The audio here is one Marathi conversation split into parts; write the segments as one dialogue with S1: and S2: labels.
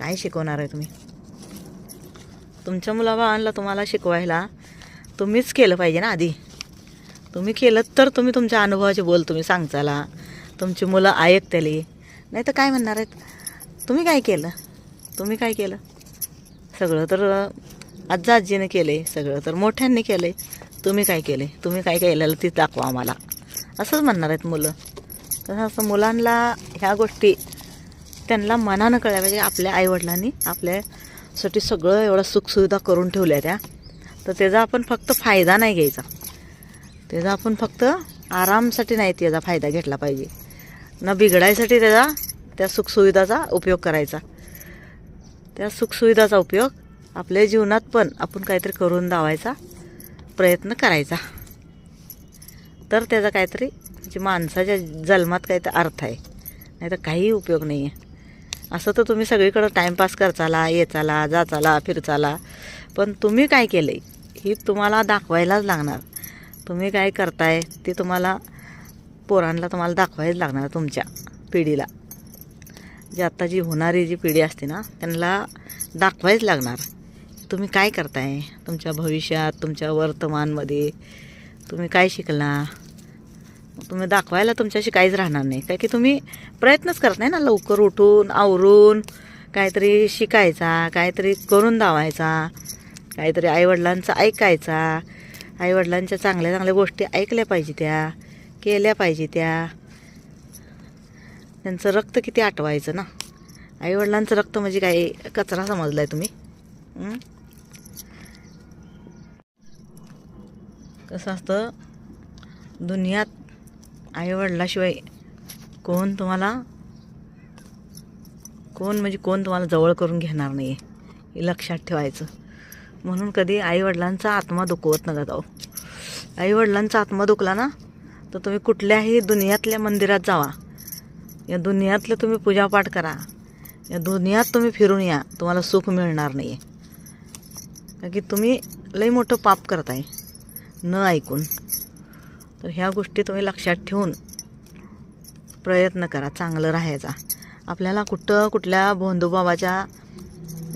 S1: काय शिकवणार आहे तुम्ही? तुमच्या मुलाबाळांना तुम्हाला शिकवायला. तुम्हीच केलं पाहिजे ना आधी. तुम्ही केलं तर तुम्ही तुमच्या अनुभवाचे बोल तुम्ही सांगचाला तुमची मुलं ऐकतली नाही तर काय म्हणणार आहेत? तुम्ही काय केलं? तुम्ही काय केलं? सगळं तर आजा आजीने केलं. आहे सगळं तर मोठ्यांनी केलं. आहे तुम्ही काय केले? तुम्ही काय केलेलं ते दाखवा आम्हाला. असंच म्हणणार आहेत मुलं. तसं असं मुलांना ह्या गोष्टी त्यांना मनानं कळल्या पाहिजे आपल्या आईवडिलांनी आपल्यासाठी सगळं एवढं सुखसुविधा करून ठेवल्या त्या. तर त्याचा आपण फक्त फायदा नाही घ्यायचा. त्याचा आपण फक्त आरामसाठी नाही त्याचा फायदा घेतला पाहिजे. न बिघडायसाठी त्याचा त्या सुखसुविधाचा उपयोग करायचा. त्या सुखसुविधाचा उपयोग आपल्या जीवनात पण आपण काहीतरी करून दावायचा प्रयत्न करायचा. तर त्याचा काहीतरी म्हणजे माणसाच्या जन्मात काहीतरी अर्थ आहे. नाही तर काही उपयोग नाही आहे असं तर तुम्ही सगळीकडं टाईमपास करचाला येचाला जाचाला फिरचाला पण तुम्ही काय केलं आहे ही तुम्हाला दाखवायलाच लागणार. तुम्ही काय करताय ते तुम्हाला पोरांना तुम्हाला दाखवायच लागणार तुमच्या पिढीला. जी आत्ता जी होणारी जी पिढी असते ना त्यांना दाखवायच लागणार. तुम्ही काय करताय? तुमच्या भविष्यात तुमच्या वर्तमानमध्ये तुम्ही काय शिकला? तुम्ही दाखवायला तुमच्याशी काहीच राहणार नाही. काय की तुम्ही प्रयत्नच करत नाही ना लवकर उठून आवरून काहीतरी शिकायचा काहीतरी करून दावायचा काहीतरी आईवडिलांचं ऐकायचा. आईवडिलांच्या चांगल्या चांगल्या गोष्टी ऐकल्या पाहिजे त्या केल्या पाहिजे त्या. त्यांचं रक्त किती आटवायचं ना. आईवडिलांचं रक्त म्हणजे काय? कचरा समजला आहे तुम्ही कसं असतं? दुनियात आईवडिलाशिवाय कोण तुम्हाला कोण म्हणजे कोण तुम्हाला जवळ करून घेणार नाही हे लक्षात ठेवायचं. म्हणून कधी आईवडिलांचा आत्मा दुखवत नका जाऊ. आईवडिलांचा आत्मा दुखला ना तर तुम्ही कुठल्याही दुनियातल्या मंदिरात जावा. या दुनियातलं तुम्ही पूजापाठ करा. या दुनियात तुम्ही फिरून या तुम्हाला सुख मिळणार नाही आहे कारण की तुम्ही लई मोठं पाप करताय न ऐकून. तर ह्या गोष्टी तुम्ही लक्षात ठेवून प्रयत्न करा चांगलं राहायचा. आपल्याला कुठं कुठल्या भोंदूबाबाच्या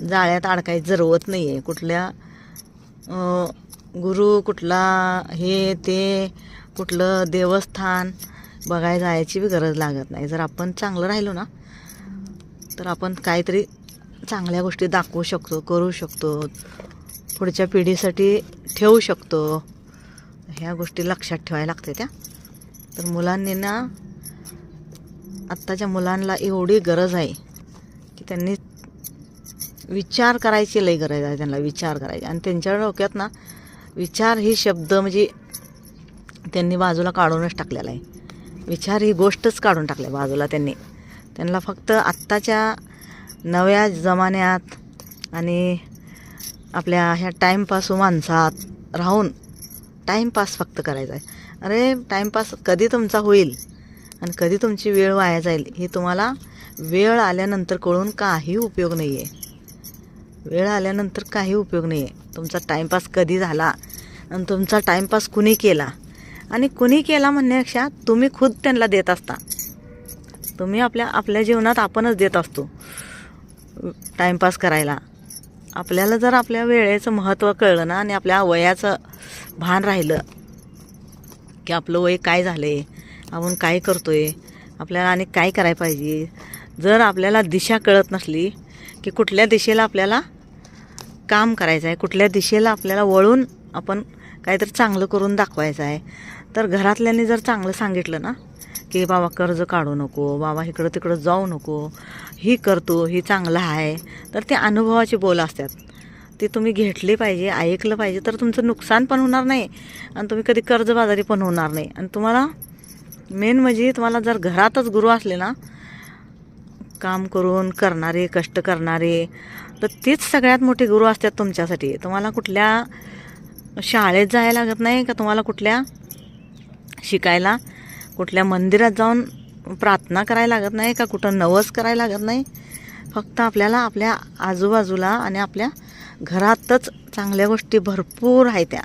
S1: जाळ्यात अडकायचं जरवत नाही आहे कुठल्या गुरु कुठला हे ते कुठलं देवस्थान बघायला जायची बी गरज लागत नाही. जर आपण चांगलं राहिलो ना तर आपण काहीतरी चांगल्या गोष्टी दाखवू शकतो करू शकतो. पुढच्या पिढीसाठी ठेवू शकतो. ह्या गोष्टी लक्षात ठेवायला लागते त्या. तर मुलांनी ना आत्ताच्या मुलांना एवढी गरज आहे की त्यांनी विचार करायची लई गरज आहे त्यांना विचार करायची. आणि त्यांच्या डोक्यात ना विचार ही शब्द म्हणजे त्यांनी बाजूला काढूनच टाकलेला आहे. विचार ही गोष्टच काढून टाकल्या बाजूला त्यांनी. त्यांना फक्त आत्ताच्या नव्या जमान्यात आणि आपल्या ह्या टाईमपासून माणसात राहून टाईमपास फक्त करायचा आहे. अरे टाईमपास कधी तुमचा होईल आणि कधी तुमची वेळ वाया जाईल हे तुम्हाला वेळ आल्यानंतर कळून काही उपयोग नाही आहे वेळ आल्यानंतर काही उपयोग नाही आहे तुमचा टाईमपास कधी झाला आणि तुमचा टाईमपास कुणी केला? आणि कुणी केला म्हणण्यापेक्षा तुम्ही खुद त्यांना देत असता. तुम्ही आपल्या आपल्या जीवनात आपणच देत असतो. टाईमपास करायला. आपल्याला जर आपल्या वेळेचं महत्त्व कळलं ना आणि आपल्या वयाचं भान राहिलं की आपलं वय काय झालं आहे आपण काय करतो आहे आपल्याला आणि काय करायला पाहिजे जर आपल्याला दिशा कळत नसली की कुठल्या दिशेला आपल्याला काम करायचं आहे कुठल्या दिशेला आपल्याला वळून आपण काहीतरी चांगलं करून दाखवायचं आहे तर घरातल्यांनी जर चांगलं सांगितलं ना की बाबा कर्ज काढू नको बाबा इकडं तिकडं जाऊ नको ही करतो ही चांगलं आहे. तर ते अनुभवाची बोल असतात. ते तुम्ही घेतले पाहिजे ऐकलं पाहिजे तर तुमचं नुकसान पण होणार नाही आणि तुम्ही कधी कर्जबाजारी पण होणार नाही. आणि तुम्हाला मेन म्हणजे तुम्हाला जर घरातच गुरु असले ना काम करून करणारे कष्ट करणारे तर तेच सगळ्यात मोठे गुरु असतात तुमच्यासाठी. तुम्हाला कुठल्या शाळेत जायला लागत नाही का? तुम्हाला कुठल्या शिकायला कुठल्या मंदिरात जाऊन प्रार्थना करायला लागत नाही का कुठं नवस करायला लागत नाही? फक्त आपल्याला आपल्या आजूबाजूला आणि आपल्या घरातच चांगल्या गोष्टी भरपूर आहेत त्या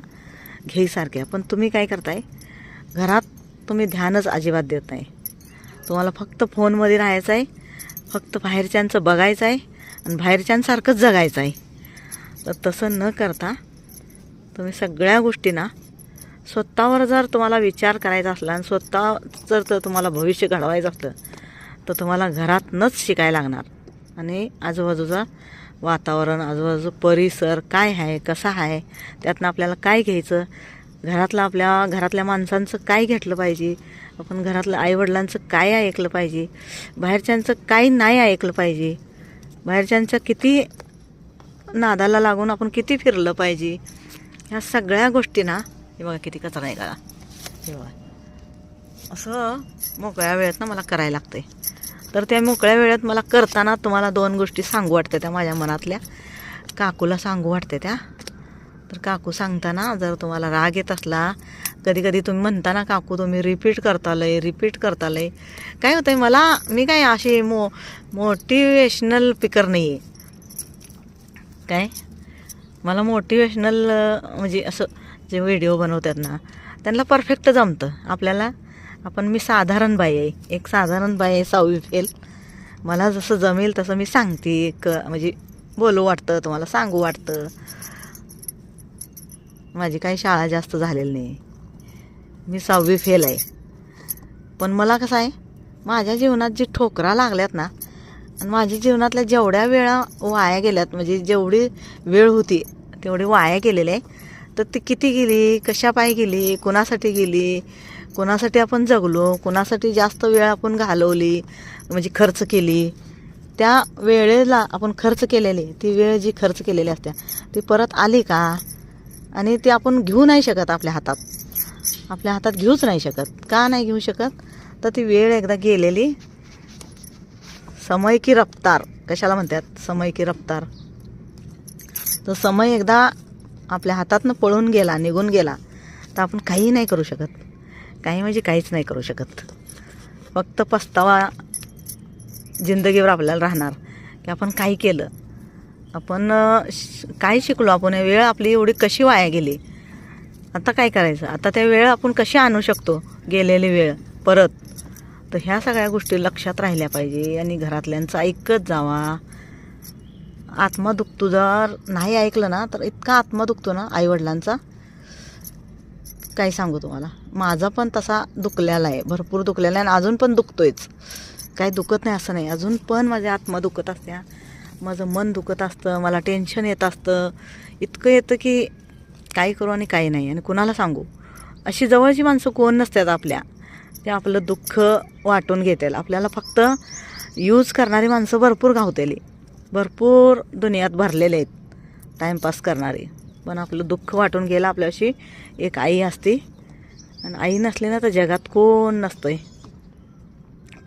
S1: घेईसारख्या. पण तुम्ही काय करताय? घरात तुम्ही ध्यानच अजिबात देत नाही. तुम्हाला फक्त फोनमध्ये राहायचं आहे फक्त बाहेरच्यांचं बघायचं आहे आणि बाहेरच्यांसारखंच जगायचं आहे तर तसं न करता तुम्ही सगळ्या गोष्टींना स्वतःवर जर तुम्हाला विचार करायचा असला आणि स्वतः जर तर तुम्हाला भविष्य घडवायचं असलं तर तुम्हाला घरातनंच शिकायला लागणार. आणि आजूबाजूचा वातावरण आजूबाजू परिसर काय आहे कसा आहे त्यातनं आपल्याला काय घ्यायचं? घरातलं आपल्या घरातल्या माणसांचं काय घेतलं पाहिजे? आपण घरातलं आईवडिलांचं काय ऐकलं पाहिजे? बाहेरच्यांचं काय नाही ऐकलं पाहिजे? बाहेरच्यांचं किती नादाला लागून आपण किती फिरलं पाहिजे? ह्या सगळ्या गोष्टी ना हे बघा किती कचरा आहे का हे बघा असं मोकळ्या वेळेत ना मला करायला लागतंय. तर त्या मोकळ्या वेळेत मला करताना तुम्हाला दोन गोष्टी सांगू वाटते त्या माझ्या मनातल्या. काकूला सांगू वाटते त्या. तर काकू सांगताना जर तुम्हाला राग येत असला कधी कधी तुम्ही म्हणता ना काकू तुम्ही रिपीट करतालय रिपीट करतालय. काय होतंय मला मी काय अशी मो मोटिवेशनल पिकर नाही आहे काय? मला मोटिवेशनल म्हणजे असं जे व्हिडिओ बनवतात ना त्यांना परफेक्ट जमतं. आपल्याला आपण मी साधारण बाई आहे. एक साधारण बाई आहे सहावी फेल. मला जसं जमेल तसं मी सांगते. क म्हणजे बोलू वाटतं तुम्हाला सांगू वाटतं. माझी काही शाळा जास्त झालेली नाही. मी सहावी फेल आहे. पण मला कसं आहे माझ्या जीवनात जी ठोकरा लागल्यात ना आणि माझ्या जीवनातल्या जेवढ्या वेळा वाया गेल्यात म्हणजे जेवढी वेळ होती तेवढी वाया गेलेली आहे. तर ती किती गेली? कशा पायी गेली? कोणासाठी गेली? कोणासाठी आपण जगलो? कोणासाठी जास्त वेळ आपण घालवली? म्हणजे खर्च केली? त्या वेळेला आपण खर्च केलेली. ती वेळ जी खर्च केलेली असते ती परत आली का? आणि ती आपण घेऊ नाही शकत आपल्या हातात. आपल्या हातात घेऊच नाही शकत. का नाही घेऊ शकत? तर ती वेळ एकदा गेलेली. समय की रफ्तार. कशाला म्हणतात? समय की रफ्तार. तर समय एकदा आपल्या हातातनं पळून गेला निघून गेला तर आपण काही नाही करू शकत. काही म्हणजे काहीच नाही करू शकत. फक्त पस्तावा जिंदगीवर आपल्याला राहणार की आपण काय केलं. आपण काय शिकलो? आपण हे वेळ आपली एवढी कशी वाया गेली? आता काय करायचं? आता त्या वेळ आपण कशी आणू शकतो? गेलेली वेळ परत. तर ह्या सगळ्या गोष्टी लक्षात राहिल्या पाहिजे आणि घरातल्यांचं ऐकत जावा. आत्मा दुखतो जर नाही ऐकलं ना तर इतका आत्मा दुखतो ना आईवडिलांचा. काय सांगू तुम्हाला? माझा पण तसा दुखलेला आहे भरपूर दुखलेला आहे आणि अजून पण दुखतोयच. काय दुखत नाही असं नाही. अजून पण माझ्या आत्मा दुखत असत्या. माझं मन दुखत असतं मला टेन्शन येत असतं. इतकं येतं की काय करू आणि काय नाही. आणि कुणाला सांगू? अशी जवळची माणसं कोण नसतात आपल्या? ते आपलं दुःख वाटून घेतील. आपल्याला फक्त यूज करणारी माणसं भरपूर गावतेली भरपूर दुनियात भरलेले आहेत. टाईमपास करणारे. पण आपलं दुःख वाटून गेलं आपल्याशी एक आई असते. आणि आई नसली ना तर जगात कोण नसतंय.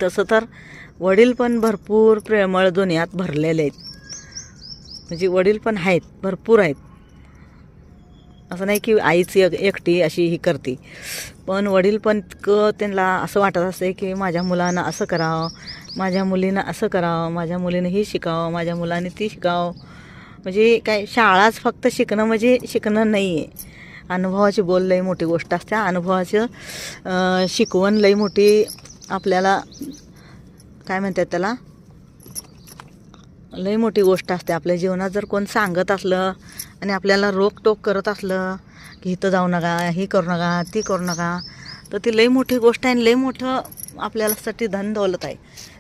S1: तसं तर वडील पण भरपूर प्रेमळ दुनियात भरलेले आहेत. म्हणजे वडील पण आहेत भरपूर आहेत. असं नाही की आईच एक एकटी अशी ही करते. पण वडील पण इतकं त्यांना असं वाटत असते की माझ्या मुलांना असं करावं. माझ्या मुलीनं असं करावं माझ्या मुलीनं ही शिकावं माझ्या मुलाने ती शिकावं. म्हणजे काय शाळाच फक्त शिकणं म्हणजे शिकणं नाही आहे अनुभवाची बोल लई मोठी गोष्ट असते. अनुभवाचं शिकवण लई मोठी आपल्याला काय म्हणतात त्याला? लई मोठी गोष्ट असते. आपल्या जीवनात जर कोण सांगत असलं आणि आपल्याला रोकटोक करत असलं की इथं जाऊ नका ही करू नका ती करू नका तर ती लई मोठी गोष्ट आहे आणि लई मोठं आपल्यालासाठी धन दौलत आहे.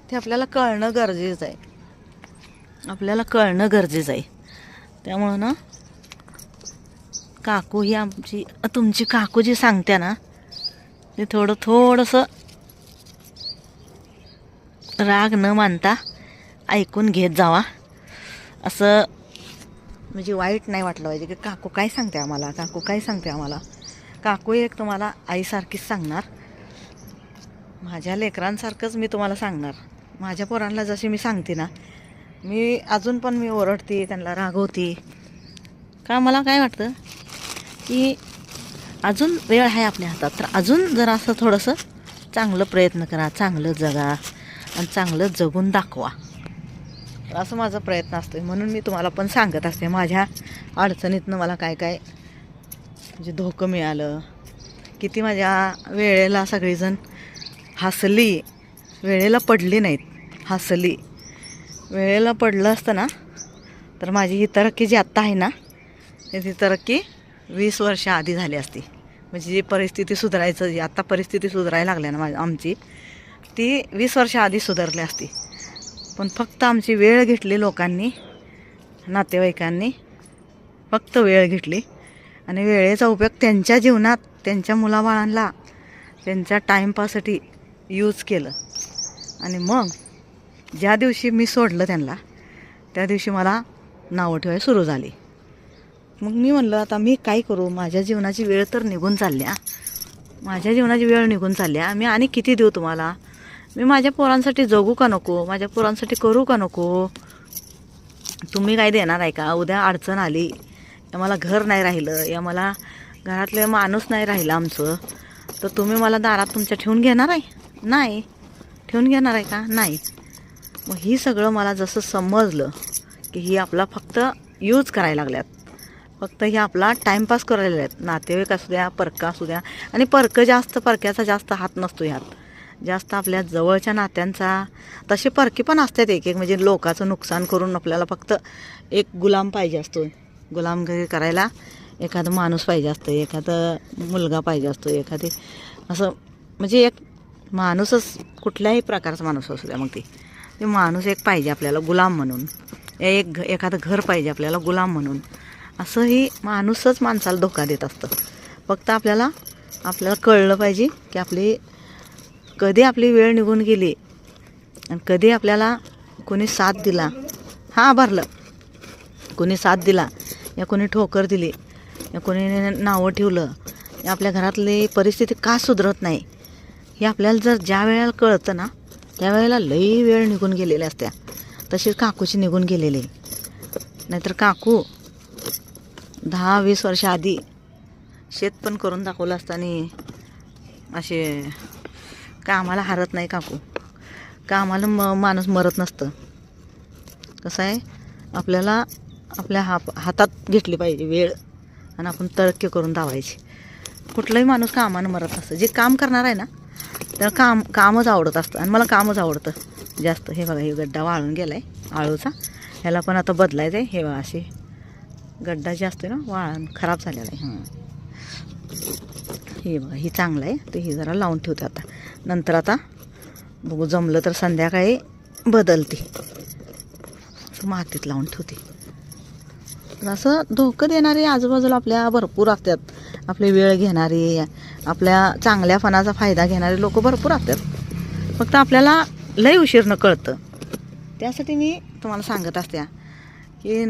S1: ते आपल्याला कळणं गरजेचं आहे. आपल्याला कळणं गरजेचं आहे. त्यामुळं ना काकू ही आमची तुमची काकू जी सांगते ना ते थोडं थोडंसं राग न मानता ऐकून घेत जावा. असं म्हणजे वाईट नाही वाटलं पाहिजे की काकू काय सांगते आम्हाला काकू काय सांगते आम्हाला. काकू एक तुम्हाला आईसारखीच सांगणार. माझ्या लेकरांसारखंच मी तुम्हाला सांगणार. माझ्या पोरांना जशी मी सांगते ना मी अजून पण मी ओरडते त्यांना रागवते. का मला काय वाटतं? की अजून वेळ आहे आपल्या हातात. तर अजून जरा असं थोडंसं चांगलं प्रयत्न करा चांगलं जगा आणि चांगलं जगून दाखवा. तर असं माझा प्रयत्न असतो म्हणून मी तुम्हाला पण सांगत असते माझ्या अडचणीतनं मला काय काय म्हणजे धोकं मिळालं. किती माझ्या वेळेला सगळीजण हसली वेळेला पडली नाहीत. हसली वेळेला पडलं असतं ना तर माझी ही तरक्की जी आत्ता आहे ना ती तरक्की वीस वर्ष आधी झाली असती. म्हणजे जी परिस्थिती सुधारायचं जी आत्ता परिस्थिती सुधारायला लागल्या ना माझी आमची ती वीस वर्ष आधी सुधारली असती. पण फक्त आमची वेळ घेतली लोकांनी नातेवाईकांनी फक्त वेळ घेतली. आणि वेळेचा उपयोग त्यांच्या जीवनात त्यांच्या मुलाबाळांना त्यांच्या टाईमपाससाठी यूज केलं. आणि मग ज्या दिवशी मी सोडलं त्यांना त्या दिवशी मला नावं ठेवायला सुरू झाली. मग मी म्हणलं आता मी काय करू? माझ्या जीवनाची वेळ तर निघून चालल्या माझ्या जीवनाची वेळ निघून चालल्या मी आणि किती देऊ तुम्हाला? मी माझ्या पोरांसाठी जगू का नको? माझ्या पोरांसाठी करू का नको? तुम्ही काय देणार आहे का? उद्या अडचण आली या मला घर नाही राहिलं या मला घरातले माणूस नाही राहिला आमचं तर तुम्ही मला दारात तुमच्या ठेवून घेणार आहे? नाही. ठेवून घेणार आहे का? नाही. मग ही सगळं मला जसं समजलं की ही आपला फक्त यूज करायला लागल्यात. फक्त हे आपला टाईमपास करायला आहेत नातेवाईक असू द्या परका असू द्या. आणि परकं जास्त परक्याचा जास्त हात नसतो ह्यात. जास्त आपल्या जवळच्या नात्यांचा तसे परके पण असतात एक एक. म्हणजे लोकाचं नुकसान करून आपल्याला फक्त एक गुलाम पाहिजे असतो. गुलामगिरी करायला एखादं माणूस पाहिजे असतं एखादं मुलगा पाहिजे असतो एखादी असं म्हणजे एक माणूसच कुठल्याही प्रकारचा माणूस असू द्या मग ते. ते माणूस एक पाहिजे आपल्याला गुलाम म्हणून. एक घ एखादं घर पाहिजे आपल्याला गुलाम म्हणून. असंही माणूसच माणसाला धोका देत असतं. फक्त आपल्याला आपल्याला कळलं पाहिजे की आपली कधी आपली वेळ निघून गेली आणि कधी आपल्याला कोणी साथ दिला. हां भरलं. कोणी साथ दिला या कोणी ठोकर दिली या कोणी नावं ठेवलं या आपल्या घरातली परिस्थिती का सुधरत नाही हे आपल्याला जर ज्या वेळेला कळतं ना त्यावेळेला लई वेळ निघून गेलेल्या असत्या. तशीच काकूची निघून गेलेली. नाहीतर काकू दहा वीस वर्ष आधी शेत पण करून दाखवलं असताना असे कामाला हरत नाही काकू. कामाला म माणूस मरत नसतं. कसं आहे? आपल्याला आपल्या हा हातात घेतली पाहिजे वेळ आणि आपण तरक्की करून धावायची. कुठलाही माणूस कामानं मरत नसतं. जे काम करणार आहे ना तर काम कामच आवडत असतं. आणि मला कामच आवडतं. जास्त. हे बघा हे गड्डा वाळून गेला आहे आळूचा. ह्याला पण आता बदलायचं आहे हे बघा असे गड्डा जे असतो ना वाळून खराब झालेला आहे. हां हे बघा ही चांगलं आहे. तर ही जरा लावून ठेवते आता. नंतर आता बघू जमलं तर संध्याकाळी बदलते. मातीत लावून ठेवते. असं धोकं देणारे आजूबाजूला आपल्या भरपूर असतात. आपली वेळ घेणारे आपल्या चांगल्या फणाचा फायदा घेणारे लोक भरपूर असतात फक्त आपल्याला लय उशीरनं कळतं. त्यासाठी मी तुम्हाला सांगत असत्या की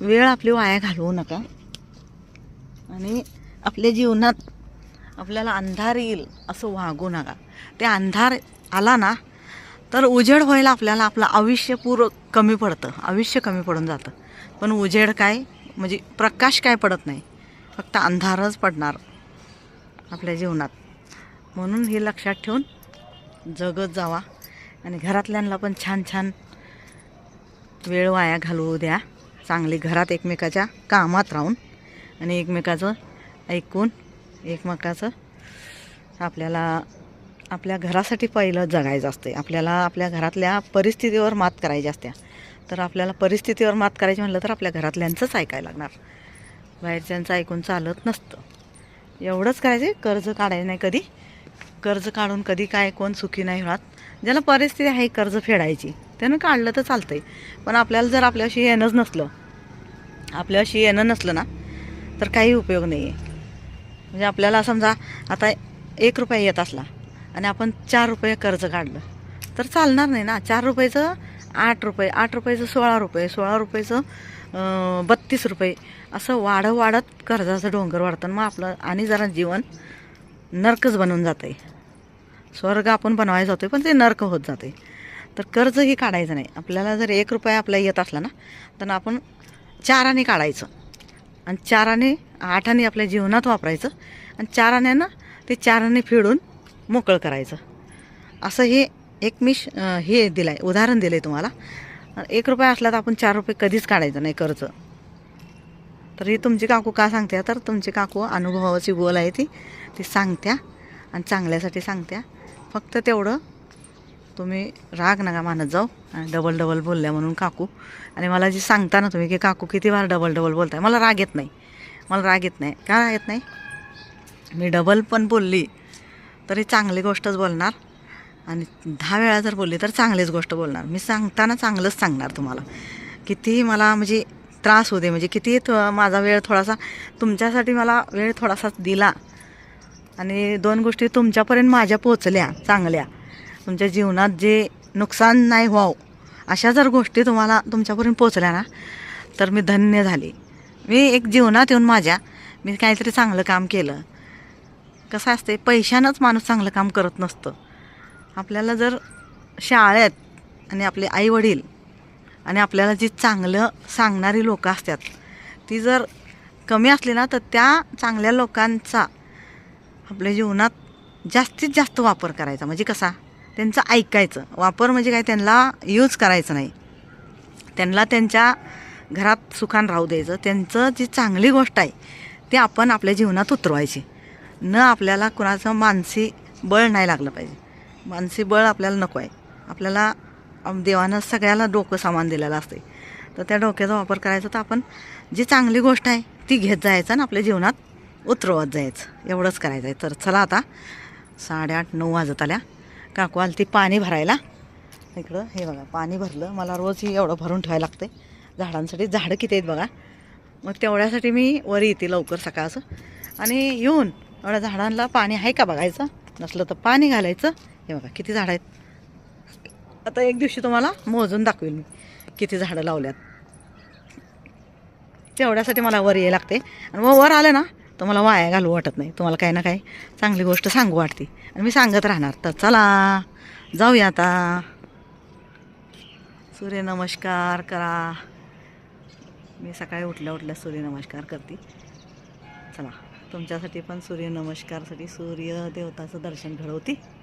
S1: वेळ आपली वाया घालवू नका. आणि आपल्या जीवनात आपल्याला अंधार येईल असं वागू नका. ते अंधार आला ना तर उजेड व्हायला आपल्याला आपलं आयुष्य पूर कमी पडतं. आयुष्य कमी पडून जातं. पण उजेड काय म्हणजे प्रकाश काय पडत नाही. फक्त अंधारच पडणार. आपल्या जीवनात. म्हणून हे लक्षात ठेवून जगत जावा. आणि घरातल्यांना पण छान छान वेळ वाया घालवू द्या. चांगली घरात एकमेकाच्या कामात राहून आणि एकमेकाचं ऐकून एकमेकाचं आपल्याला आपल्या घरासाठी पहिलं जगायचं असते आपल्याला आपल्या घरातल्या परिस्थितीवर मात करायची असते तर आपल्याला परिस्थितीवर मात करायची म्हटलं तर आपल्या घरातल्यांचंच ऐकायला लागणार. बाहेरच्यांचं ऐकून चालत नसतं. एवढंच करायचे कर्ज काढायचं नाही कधी. कर्ज काढून कधी काय कोण सुखी नाही होणार ज्याला परिस्थिती आहे कर्ज फेडायची. त्यानं काढलं तर चालतं आहे पण आपल्याला जर आपल्याशी येणंच नसलं आपल्याशी येणं नसलं ना तर काही उपयोग नाही आहे म्हणजे आपल्याला समजा आता एक रुपया येत असला आणि आपण चार रुपये कर्ज काढलं तर चालणार नाही ना. चार रुपयाचं आठ रुपये आठ रुपयाचं सोळा रुपये सोळा रुपयाचं बत्तीस रुपये. असं वाढत वाढत कर्जाचं डोंगर वाढतं. मग आपलं आणि जरा जीवन नर्कच बनून जातं आहे स्वर्ग आपण बनवायला जातो पण ते नर्क होत जाते तर कर्जही काढायचं नाही. आपल्याला जर एक रुपया आपला येत असला ना तर आपण चाराने काढायचं. आणि चाराने आठाने आपल्या जीवनात वापरायचं. आणि चाराने ते चाराने फिडून मोकळं करायचं. असं हे एक मी हे दिलं आहे उदाहरण दिलं आहे तुम्हाला. एक रुपया असला तर आपण चार रुपये कधीच काढायचं नाही कर्ज. तर ही तुमची काकू का सांगत्या? तर तुमची काकू अनुभवाची बोल आहे ती. ती सांगत्या आणि चांगल्यासाठी सांगत्या. फक्त तेवढं तुम्ही राग नका मानत जाऊ आणि डबल डबल बोलल्या म्हणून काकू. आणि मला जी सांगता ना तुम्ही की काकू किती वार डबल डबल बोलताय मला राग येत नाही. मला राग येत नाही. का राग येत नाही? मी डबल पण बोलली तरी चांगली गोष्टच बोलणार. आणि दहा वेळा जर बोलली तर चांगलीच गोष्ट बोलणार. मी सांगताना चांगलंच सांगणार तुम्हाला. कितीही मला म्हणजे त्रास होते म्हणजे किती थ- माझा वेळ थोडासा तुमच्यासाठी मला वेळ थोडासा दिला. आणि दोन गोष्टी तुमच्यापर्यंत माझ्या पोचल्या चांगल्या. तुमच्या जीवनात जे नुकसान नाही व्हावं अशा जर गोष्टी तुम्हाला तुमच्यापर्यंत पोचल्या ना तर मी धन्य झाली. मी एक जीवनात येऊन माझ्या मी काहीतरी चांगलं काम केलं. कसं असते पैशानंच माणूस चांगलं काम करत नसतं. आपल्याला जर शाळेत आणि आपले आईवडील आणि आपल्याला जी चांगलं सांगणारी लोकं असतात ती जर कमी असली ना तर त्या चांगल्या लोकांचा आपल्या जीवनात जास्तीत जास्त वापर करायचा. म्हणजे कसा? त्यांचं ऐकायचं. वापर म्हणजे काय? त्यांना यूज करायचं नाही. त्यांना त्यांच्या घरात सुखान राहू द्यायचं. त्यांचं जी चांगली गोष्ट आहे ती आपण आपल्या जीवनात उतरवायची. न आपल्याला कुणाचं मानसी बळ नाही लागलं पाहिजे. मानसी बळ आपल्याला नको आहे. आपल्याला देवानं सगळ्याला डोकं सामान दिलेलं असते तर त्या डोक्याचा वापर करायचा तर आपण जी चांगली गोष्ट आहे ती घेत जायचं आणि आपल्या जीवनात उतरवत जायचं. एवढंच करायचं आहे तर चला आता साडेआठ नऊ वाजत आल्या. काकू आली ती पाणी भरायला. इकडं हे बघा पाणी भरलं. मला रोज ही एवढं भरून ठेवायला लागते झाडांसाठी झाडं किती आहेत बघा. मग तेवढ्यासाठी मी वर येते लवकर सकाळचं आणि येऊन एवढ्या झाडांना पाणी आहे का बघायचं? नसलं तर पाणी घालायचं. हे बघा किती झाडं आहेत? आता एक दिवशी तुम्हाला मोजून दाखवेल मी किती झाडं लावल्यात. तेवढ्यासाठी मला वर यायला लागते. आणि मग वर आलं ना तर मला वाया घालू वाटत नाही. तुम्हाला काही ना काही चांगली गोष्ट सांगू वाटते. आणि मी सांगत राहणार. तर चला जाऊया आता. सूर्यनमस्कार करा. मी सकाळी उठल्या उठल्या सूर्यनमस्कार करते. चला तुमच्यासाठी पण सूर्यनमस्कारसाठी सूर्य देवताचं दर्शन घडवते.